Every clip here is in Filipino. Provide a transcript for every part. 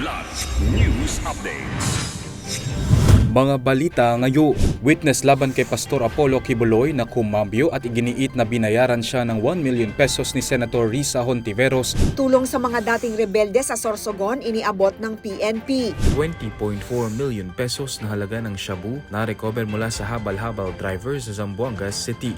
Kidlat News Updates. Mga balita ngayon, witness laban kay Pastor Apollo Kibuloy na kumambyo at iginiit na binayaran siya ng 1 million pesos ni Senator Risa Hontiveros Tulong sa mga dating rebelde sa Sorsogon iniabot ng PNP. 20.4 million pesos na halaga ng shabu na recover mula sa habal-habal driver sa Zamboanga City.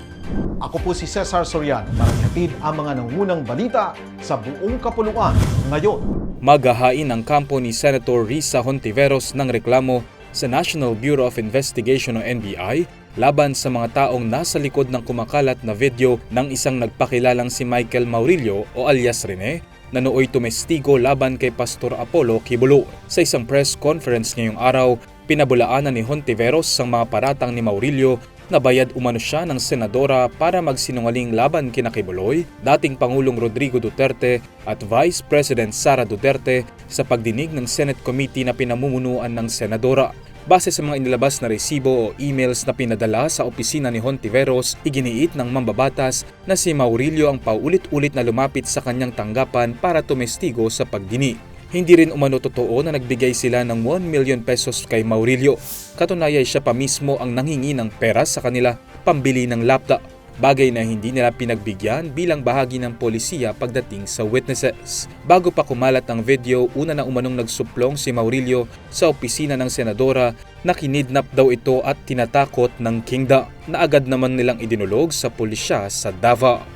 Ako po si Cesar Sorian para ang mga nangunang balita sa buong kapuluan ngayon. Maghahain ang kampo ni Senator Risa Hontiveros ng reklamo sa National Bureau of Investigation o NBI laban sa mga taong nasa likod ng kumakalat na video ng isang nagpakilalang si Michael Maurilio o alias Rene na nooy tumestigo laban kay Pastor Apollo Kibulo. Sa isang press conference ngayong araw, pinabulaanan ni Hontiveros ang mga paratang ni Maurilio na bayad umano siya ng senadora para magsinungaling laban kina Kibuloy, dating Pangulong Rodrigo Duterte at Vice President Sara Duterte sa pagdinig ng Senate Committee na pinamumunuan ng senadora. Base sa mga inilabas na resibo o emails na pinadala sa opisina ni Hontiveros, iginiit ng mambabatas na si Maurilio ang paulit-ulit na lumapit sa kanyang tanggapan para tumestigo sa pagdini. Hindi rin umano totoo na nagbigay sila ng 1 million pesos kay Maurilio. Katunayay siya pa mismo ang nanghingi ng pera sa kanila pambili ng laptop. Bagay na hindi nila pinagbigyan bilang bahagi ng polisiya pagdating sa witnesses. Bago pa kumalat ang video, una na umanong nagsuplong si Maurilio sa opisina ng senadora na kinidnap daw ito at tinatakot ng Kingda na agad naman nilang idinulog sa pulisya sa Davao.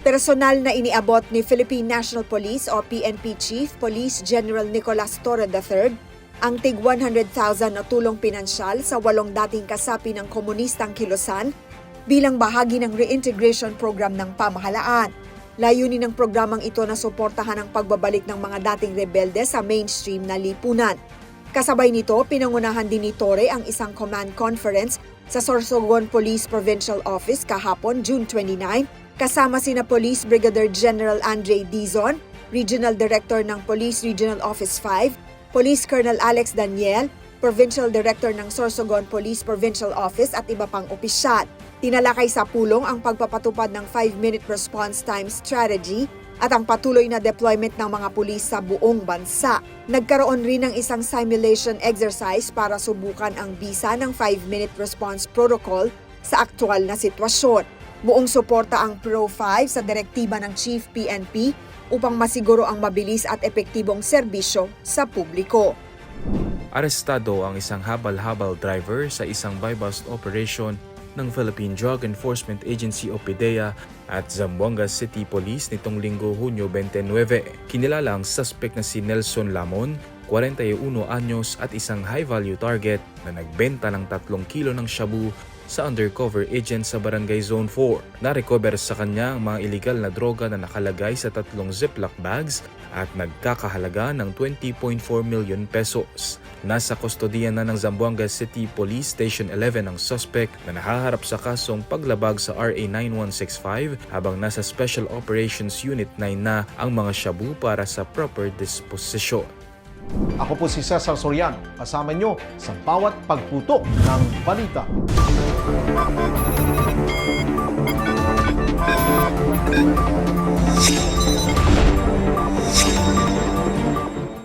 Personal na iniabot ni Philippine National Police o PNP Chief Police General Nicolas Torre III ang tig 100,000 na tulong pinansyal sa walong dating kasapi ng komunistang kilusan bilang bahagi ng reintegration program ng pamahalaan. Layunin ng programang ito na suportahan ang pagbabalik ng mga dating rebelde sa mainstream na lipunan. Kasabay nito, pinangunahan din ni Torre ang isang command conference sa Sorsogon Police Provincial Office kahapon, June 29, kasama sina Police Brigadier General Andre Dizon, Regional Director ng Police Regional Office 5, Police Colonel Alex Daniel, Provincial Director ng Sorsogon Police Provincial Office at iba pang opisyal. Tinalakay sa pulong ang pagpapatupad ng 5-minute response time strategy at ang patuloy na deployment ng mga pulis sa buong bansa. Nagkaroon rin ng isang simulation exercise para subukan ang bisa ng 5-minute response protocol sa aktual na sitwasyon. Buong suporta ang Pro 5 sa direktiba ng Chief PNP upang masiguro ang mabilis at epektibong serbisyo sa publiko. Arestado ang isang habal-habal driver sa isang buy-bust operation ng Philippine Drug Enforcement Agency o PDEA at Zamboanga City Police nitong linggo Hunyo 29. Kinilala ang suspect na si Nelson Lamon, 41 anyos at isang high-value target na nagbenta ng 3 kilo ng shabu sa undercover agent sa Barangay Zone 4. Na-recover sa kanya ang mga illegal na droga na nakalagay sa tatlong Ziploc bags at nagkakahalaga ng 20.4 million pesos. Nasa kustodiya na ng Zamboanga City Police Station 11 ang suspect na nahaharap sa kasong paglabag sa RA 9165 habang nasa Special Operations Unit 9 na ang mga shabu para sa proper disposition. Ako po si Cesar Sorian, kasama nyo sa bawat pagputok ng balita. Thank you.